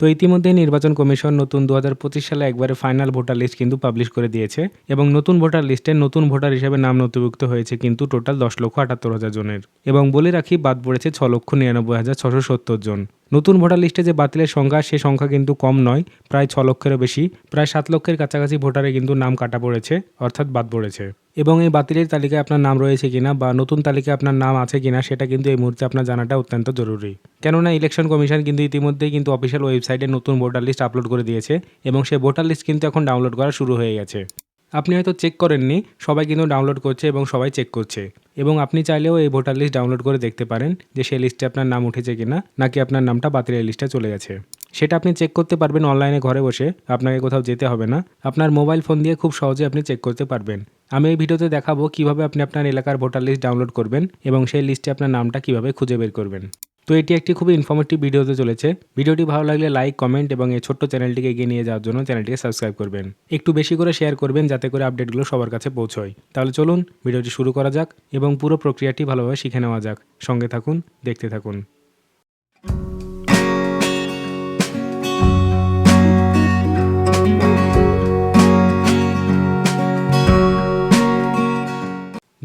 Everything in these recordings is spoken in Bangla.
তো ইতিমধ্যে নির্বাচন কমিশন নতুন দু হাজার পঁচিশ সালে একবারে ফাইনাল ভোটার লিস্ট কিন্তু পাবলিশ করে দিয়েছে এবং নতুন ভোটার লিস্টে নতুন ভোটার হিসেবে নাম নথিভুক্ত হয়েছে কিন্তু টোটাল দশ লক্ষ আটাত্তর হাজার জনের। এবং বলে রাখি, বাদ পড়েছে ছ লক্ষ নিরানব্বই হাজার ছশো সত্তর জন। নতুন ভোটার লিস্টে যে বাতিলের সংখ্যা, সে সংখ্যা কিন্তু কম নয়, প্রায় ছ লক্ষেরও বেশি। প্রায় সাত লক্ষের কাছাকাছি ভোটারে কিন্তু নাম কাটা পড়েছে, অর্থাৎ বাদ পড়েছে। এবং এই বাতিলের তালিকায় আপনার নাম রয়েছে কিনা বা নতুন তালিকায় আপনার নাম আছে কিনা, সেটা কিন্তু এই মুহূর্তে আপনার জানাটা অত্যন্ত জরুরি। কেননা ইলেকশন কমিশন কিন্তু ইতিমধ্যেই কিন্তু অফিসিয়াল ওয়েবসাইটে নতুন ভোটার লিস্ট আপলোড করে দিয়েছে এবং সেই ভোটার লিস্ট কিন্তু এখন ডাউনলোড করা শুরু হয়ে গেছে। আপনি হয়তো চেক করেননি, সবাই কিন্তু ডাউনলোড করছে এবং সবাই চেক করছে। এবং আপনি চাইলেও এই ভোটার লিস্ট ডাউনলোড করে দেখতে পারেন যে সেই লিস্টে আপনার নাম উঠেছে কিনা, নাকি আপনার নামটা বাতিলের লিস্টে চলে গেছে। সেটা আপনি চেক করতে পারবেন অনলাইনে ঘরে বসে, আপনাকে কোথাও যেতে হবে না। আপনার মোবাইল ফোন দিয়ে খুব সহজে আপনি চেক করতে পারবেন। আমি এই ভিডিওতে দেখাবো কীভাবে আপনি আপনার এলাকার ভোটার লিস্ট ডাউনলোড করবেন এবং সেই লিস্টে আপনার নামটা কীভাবে খুঁজে বের করবেন। তো এটি একটি খুবই ইনফর্মেটিভ ভিডিওতে চলেছে। ভিডিওটি ভালো লাগলে লাইক কমেন্ট এবং এই ছোট্ট চ্যানেলটিকে এগিয়ে নিয়ে যাওয়ার জন্য চ্যানেলটিকে সাবস্ক্রাইব করবেন। একটু বেশি করে শেয়ার করবেন যাতে করে আপডেটগুলো সবার কাছে পৌঁছয়। তাহলে চলুন, ভিডিওটি শুরু করা যাক এবং পুরো প্রক্রিয়াটি ভালোভাবে শিখে নেওয়া যাক। সঙ্গে থাকুন, দেখতে থাকুন।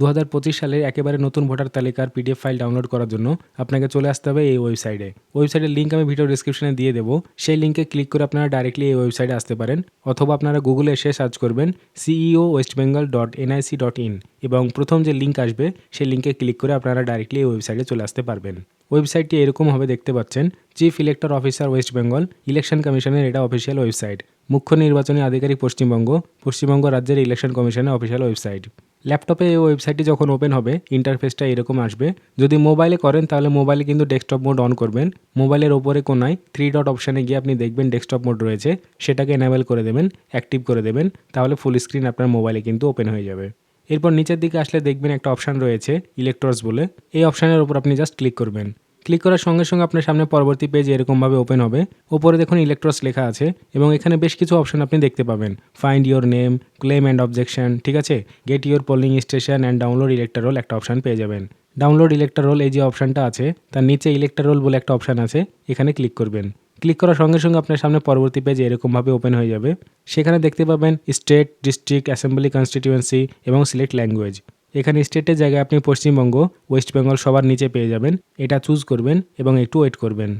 দু হাজার পঁচিশ সালের একেবারে নতুন ভোটার তালিকার পিডিএফ ফাইল ডাউনলোড করার জন্য আপনাকে চলে আসতে হবে এই ওয়েবসাইটে। ওয়েবসাইটের লিঙ্ক আমি ভিডিও ডিসক্রিপশনে দিয়ে দেবো। সেই লিঙ্কে ক্লিক করে আপনারা ডাইরেক্টলি এই ওয়েবসাইটে আসতে পারেন অথবা আপনারা গুগলে এসে সার্চ করবেন CEO West Bengal dot NIC dot in এবং প্রথম যে লিঙ্ক আসবে সেই লিঙ্কে ক্লিক করে আপনারা ডাইরেক্টলি এই ওয়েবসাইটে চলে আসতে পারবেন। ওয়েবসাইটটি এরকম হবে দেখতে পাচ্ছেন chief elector officer West Bengal election কমিশনের এটা অফিসিয়াল ওয়েবসাইট মুখ্য নির্বাচনী আধিকারিক পশ্চিমবঙ্গ পশ্চিমবঙ্গ রাজ্যের ইলেকশন কমিশনের অফিসিয়াল ওয়েবসাইট ল্যাপটপে এই ওয়েবসাইটটি যখন ওপেন হবে ইন্টারফেসটা এরকম আসবে। যদি মোবাইলে করেন, তাহলে মোবাইলে কিন্তু ডেস্কটপ মোড অন করবেন। মোবাইলের ওপরে কোনায় থ্রি ডট অপশানে গিয়ে আপনি দেখবেন ডেস্কটপ মোড রয়েছে। সেটাকে এনাবেল করে দেবেন অ্যাক্টিভ করে দেবেন। তাহলে ফুল স্ক্রিন আপনার মোবাইলে কিন্তু ওপেন হয়ে যাবে। এরপর নিচের দিকে আসলে দেখবেন একটা অপশান রয়েছে ইলেকট্রস বলে। এই অপশানের উপর আপনি জাস্ট ক্লিক করবেন। ক্লিক করার সঙ্গে সঙ্গে আপনার সামনে পরবর্তী পেজ এরকমভাবে ওপেন হবে। ওপরে দেখুন ইলেকট্রস লেখা আছে এবং এখানে বেশ কিছু অপশন আপনি দেখতে পাবেন। Find your name claim and objection ঠিক আছে? Get your polling station and download electoral roll একটা অপশান পেয়ে যাবেন। ডাউনলোড ইলেকট্রারোল এই যে অপশানটা আছে, তার নিচে ইলেকট্রারোল বলে একটা অপশান আছে, এখানে ক্লিক করবেন। ক্লিক করার সঙ্গে সঙ্গে আপনার সামনে পরবর্তী পেজ এরকমভাবে ওপেন হয়ে যাবে। সেখানে দেখতে পাবেন স্টেট ডিস্ট্রিক্ট অ্যাসেম্বলি কনস্টিটিউয়েন্সি এবং সিলেক্ট ল্যাঙ্গুয়েজ এখানে স্টেটের জায়গায় আপনি পশ্চিমবঙ্গ, ওয়েস্ট বেঙ্গল সবার নিচে পেয়ে যাবেন। এটা চুজ করবেন এবং একটু ওয়েট করবেন।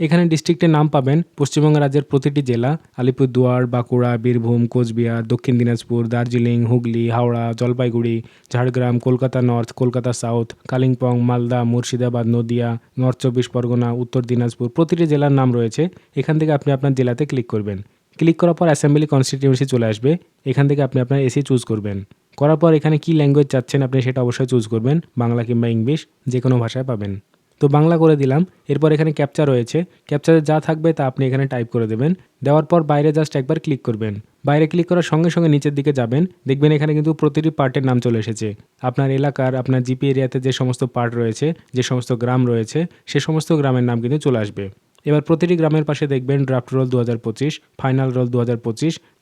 এখানে ডিস্ট্রিক্টের নাম পাবেন পশ্চিমবঙ্গ রাজ্যের প্রতিটি জেলা। Alipurduar, Bankura, Birbhum, Cooch Behar, Dakshin Dinajpur, Darjeeling, Hooghly, Howrah, Jalpaiguri, Jhargram, Kolkata north Kolkata south Kalimpong, Malda, Murshidabad, Nadia north চব্বিশ পরগনা, উত্তর দিনাজপুর প্রতিটি জেলার নাম রয়েছে। এখান থেকে আপনি আপনার জেলাতে ক্লিক করবেন। ক্লিক করার পর অ্যাসেম্বলি কনস্টিটিউয়েন্সি চলে আসবে। এখান থেকে আপনি আপনার এসি চুজ করবেন। করার পর এখানে কী ল্যাঙ্গুয়েজ চাচ্ছেন আপনি সেটা অবশ্যই চুজ করবেন, বাংলা কিংবা ইংলিশ যে কোনো ভাষায় পাবেন। তো বাংলা করে দিলাম, এরপর এখানে ক্যাপচা রয়েছে। ক্যাপচারে যা থাকবে তা আপনি এখানে টাইপ করে দেবেন। দেওয়ার পর বাইরে জাস্ট একবার ক্লিক করবেন। বাইরে ক্লিক করার সঙ্গে সঙ্গে নিচের দিকে যাবেন। দেখবেন এখানে কিন্তু প্রতিটি পার্টের নাম চলে এসেছে। আপনার এলাকার, আপনার জিপি এরিয়াতে যে সমস্ত পার্ট রয়েছে, যে সমস্ত গ্রাম রয়েছে, সে সমস্ত গ্রামের নাম কিন্তু চলে আসবে। এবার প্রতিটি গ্রামের পাশে দেখবেন ড্রাফট রোল দু হাজার পঁচিশ ফাইনাল রোল দু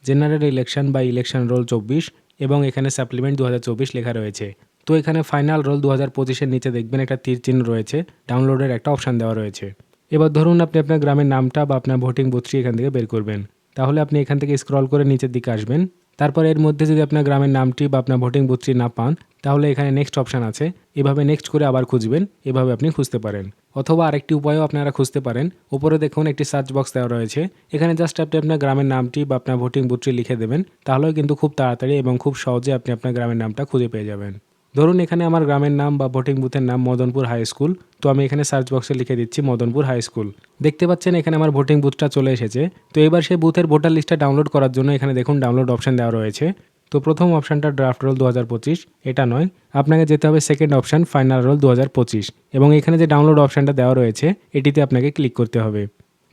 জেনারেল ইলেকশন বা ইলেকশন রোল চব্বিশ এবং এখানে সাপ্লিমেন্ট দু হাজার চব্বিশ লেখা রয়েছে। তো এখানে ফাইনাল রোল দু হাজার পঁচিশের নিচে দেখবেন একটা তীর চিহ্ন রয়েছে ডাউনলোডের একটা অপশান দেওয়া রয়েছে। এবার ধরুন আপনি আপনার গ্রামের নামটা বা আপনার ভোটিং বুথটি এখান থেকে বের করবেন। তাহলে আপনি এখান থেকে স্ক্রল করে নিচের দিকে আসবেন। তারপর এর মধ্যে যদি আপনার গ্রামের নামটি বা আপনার ভোটিং বুথটি না পান, তাহলে এখানে নেক্সট অপশান আছে। এভাবে নেক্সট করে আবার খুঁজবেন, এভাবে আপনি খুঁজতে পারেন। অথবা আরেকটি উপায়ও আপনারা খুঁজতে পারেন। উপরে দেখুন একটি সার্চ বক্স দেওয়া রয়েছে। এখানে জাস্ট আপনি আপনার গ্রামের নামটি বা আপনার ভোটিং বুথটি লিখে দেবেন। তাহলেও কিন্তু খুব তাড়াতাড়ি এবং খুব সহজে আপনি আপনার গ্রামের নামটা খুঁজে পেয়ে যাবেন। ধরুন এখানে আমার গ্রামের নাম বা ভোটিং বুথের নাম মদনপুর হাই স্কুল তো আমি এখানে সার্চ বক্সে লিখে দিচ্ছি মদনপুর হাই স্কুল দেখতে পাচ্ছেন এখানে আমার ভোটিং বুথটা চলে এসেছে। তো এবার সেই বুথের ভোটার লিস্টটা ডাউনলোড করার জন্য এখানে দেখুন ডাউনলোড অপশন দেওয়া রয়েছে। তো প্রথম অপশানটা ড্রাফট রোল দু হাজার পঁচিশ, এটা নয়। আপনাকে যেতে হবে সেকেন্ড অপশান ফাইনাল রোল দু হাজার পঁচিশ। এবং এখানে যে ডাউনলোড অপশানটা দেওয়া রয়েছে, এটিতে আপনাকে ক্লিক করতে হবে।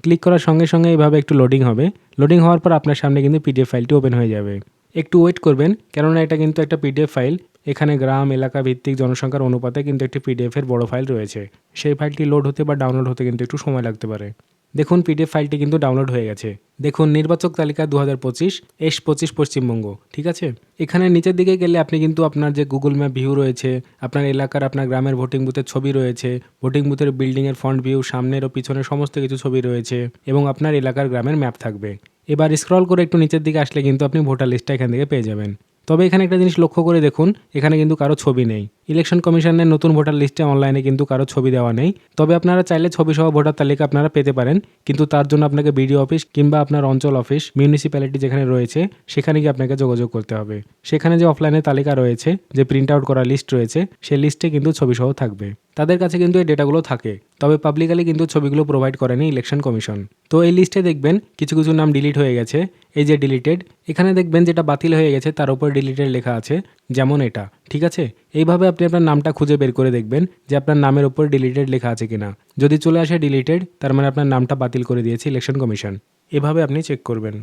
ক্লিক করার সঙ্গে সঙ্গে এইভাবে একটু লোডিং হবে। লোডিং হওয়ার পর আপনার সামনে কিন্তু পিডিএফ ফাইলটি ওপেন হয়ে যাবে। একটু ওয়েট করবেন, কেননা এটা কিন্তু একটা পিডিএফ ফাইল এখানে গ্রাম, এলাকা ভিত্তিক জনসংখ্যার অনুপাতে কিন্তু একটি পিডিএফের বড় ফাইল রয়েছে। সেই ফাইলটি লোড হতে বা ডাউনলোড হতে কিন্তু একটু সময় লাগতে পারে। দেখুন পিডিএফ ফাইলটি কিন্তু ডাউনলোড হয়ে গেছে। দেখুন নির্বাচক তালিকা দু হাজার পঁচিশ, এস পঁচিশ পশ্চিমবঙ্গ, ঠিক আছে? এখানে নিচের দিকে গেলে আপনি কিন্তু আপনার যে গুগল ম্যাপ ভিউ রয়েছে, আপনার এলাকার, আপনার গ্রামের ভোটিং বুথের ছবি রয়েছে ভোটিং বুথের বিল্ডিংয়ের ফ্রন্ট ভিউ সামনের ও পিছনের সমস্ত কিছু ছবি রয়েছে এবং আপনার এলাকার গ্রামের ম্যাপ থাকবে। এবার স্ক্রল করে একটু নিচের দিকে আসলে কিন্তু আপনি ভোটার লিস্টটা এখান থেকে পেয়ে যাবেন। তবে এখানে একটা জিনিস লক্ষ্য করে দেখুন, এখানে কিন্তু কারও ছবি নেই। ইলেকশন কমিশনের নতুন ভোটার লিস্টে অনলাইনে কিন্তু কারও ছবি দেওয়া নেই। তবে আপনারা চাইলে ছবি সহ ভোটার তালিকা আপনারা পেতে পারেন, কিন্তু তার জন্য আপনাকে বিডিও অফিস কিংবা আপনার অঞ্চল অফিস মিউনিসিপ্যালিটি যেখানে রয়েছে, সেখানে গিয়ে আপনাকে যোগাযোগ করতে হবে। সেখানে যে অফলাইনে তালিকা রয়েছে, যে প্রিন্ট আউট করা লিস্ট রয়েছে, সেই লিস্টে কিন্তু ছবি সহ থাকবে। তাদের কাছে কিন্তু এই ডেটাগুলো থাকে। তবে পাবলিকালি কিন্তু ছবিগুলো প্রোভাইড করেনি ইলেকশন কমিশন তো এই লিস্টে দেখবেন কিছু কিছু নাম ডিলিট হয়ে গেছে। এই যে ডিলিটেড এখানে দেখবেন যেটা বাতিল হয়ে গেছে তার উপর ডিলিটেড লেখা আছে, যেমন এটা। ঠিক আছে? এইভাবে আপনি আপনার নামটা খুঁজে বের করে দেখবেন যে আপনার নামের উপর ডিলিটেড লেখা আছে কিনা। যদি চলে আসে ডিলিটেড তার মানে আপনার নামটা বাতিল করে দিয়েছে ইলেকশন কমিশন এভাবে আপনি চেক করবেন।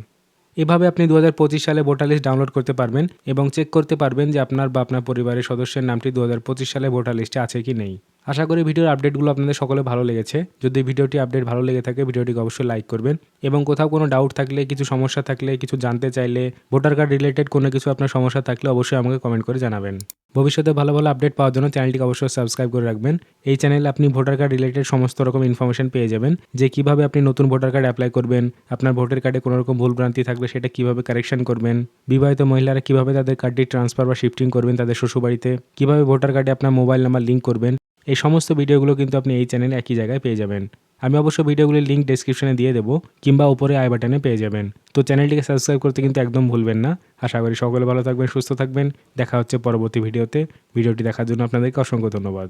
এভাবে আপনি দু হাজার পঁচিশ সালে ভোটার লিস্ট ডাউনলোড করতে পারবেন এবং চেক করতে পারবেন যে আপনার বা আপনার পরিবারের সদস্যের নামটি দুহাজার পঁচিশ সালে ভোটার লিস্টে আছে কি নেই। আশা করি ভিডিওর আপডেটগুলো আপনাদের সকলে ভালো লেগেছে। যদি ভিডিওটি আপডেট ভালো লেগে থাকে, ভিডিওটিকে অবশ্যই লাইক করবেন। এবং কোথাও কোনো ডাউট থাকলে, কিছু সমস্যা থাকলে, কিছু জানতে চাইলে ভোটার কার্ড রিলেটেড কোনো কিছু আপনার সমস্যা থাকলে অবশ্যই আমাকে কমেন্ট করে জানাবেন। ভবিষ্যতে ভালো ভালো আপডেট পাওয়ার জন্য চ্যানেলটিকে অবশ্যই সাবস্ক্রাইব করে রাখবেন। এই চ্যানেলে আপনি ভোটার কার্ড রিলেটেড সমস্ত রকম ইনফরমেশন পেয়ে যাবেন, যে কীভাবে আপনি নতুন ভোটার কার্ড অ্যাপ্লাই করবেন, আপনার ভোটার কার্ডে কোনো রকম ভুলভ্রান্তি থাকলে সেটা কীভাবে কারেকশন করবেন, বিবাহিত মহিলারা কীভাবে তাদের কার্ডটি ট্রান্সফার বা শিফটিং করবেন তাদের শ্বশুরবাড়িতে, কীভাবে ভোটার কার্ডে আপনার মোবাইল নাম্বার লিঙ্ক করবেন এই সমস্ত ভিডিওগুলো কিন্তু আপনি এই চ্যানেলে একই জায়গায় পেয়ে যাবেন। আমি অবশ্য ভিডিওগুলির লিঙ্ক ডেসক্রিপশনে দিয়ে দেবো, কিংবা উপরে আই বাটনে পেয়ে যাবেন। তো চ্যানেলটিকে সাবস্ক্রাইব করতে কিন্তু একদম ভুলবেন না। আশা করি সকলে ভালো থাকবেন, সুস্থ থাকবেন। দেখা হচ্ছে পরবর্তী ভিডিওতে। ভিডিওটি দেখার জন্য আপনাদেরকে অসংখ্য ধন্যবাদ।